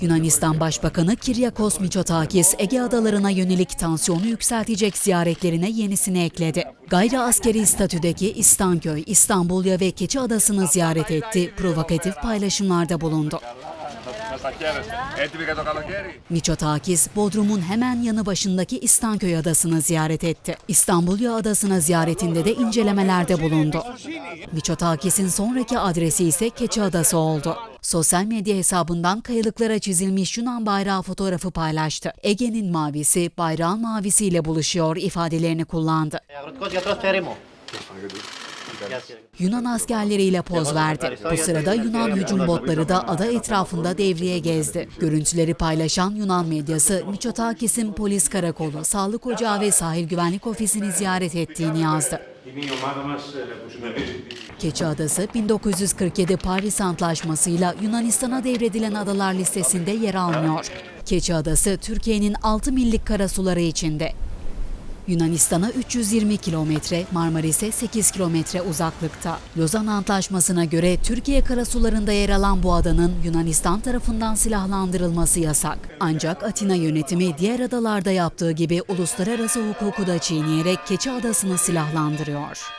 Yunanistan Başbakanı Kiryakos Mitsotakis, Ege adalarına yönelik tansiyonu yükseltecek ziyaretlerine yenisini ekledi. Gayri askeri statüdeki İstanköy, İstanbulya ve Keçi Adası'nı ziyaret etti, provokatif paylaşımlarda bulundu. Έτοιμοι για το καλοκαίρι. Mitsotakis, Bodrum'un hemen yanı başındaki İstanköy Adası'nı ziyaret etti. İstanbulya Adası'na ziyaretinde de incelemelerde bulundu. Mitsotakis'in sonraki adresi ise Keçi Adası oldu. Sosyal medya hesabından kayalıklara çizilmiş Yunan bayrağı fotoğrafı paylaştı. Ege'nin mavisi bayrağın mavisiyle buluşuyor ifadelerini kullandı. Yunan askerleriyle poz verdi. Bu sırada Yunan hücum botları da ada etrafında devreye gezdi. Görüntüleri paylaşan Yunan medyası Miçotakis'in polis karakolu, sağlık ocağı ve sahil güvenlik ofisini ziyaret ettiğini yazdı. Keçi Adası 1947 Paris Antlaşması'yla Yunanistan'a devredilen adalar listesinde yer almıyor. Keçi Adası Türkiye'nin 6 millik karasuları içinde Yunanistan'a 320 kilometre, Marmaris'e 8 kilometre uzaklıkta. Lozan Antlaşması'na göre Türkiye karasularında yer alan bu adanın Yunanistan tarafından silahlandırılması yasak. Ancak Atina yönetimi diğer adalarda yaptığı gibi uluslararası hukuku da çiğneyerek Keçi Adası'nı silahlandırıyor.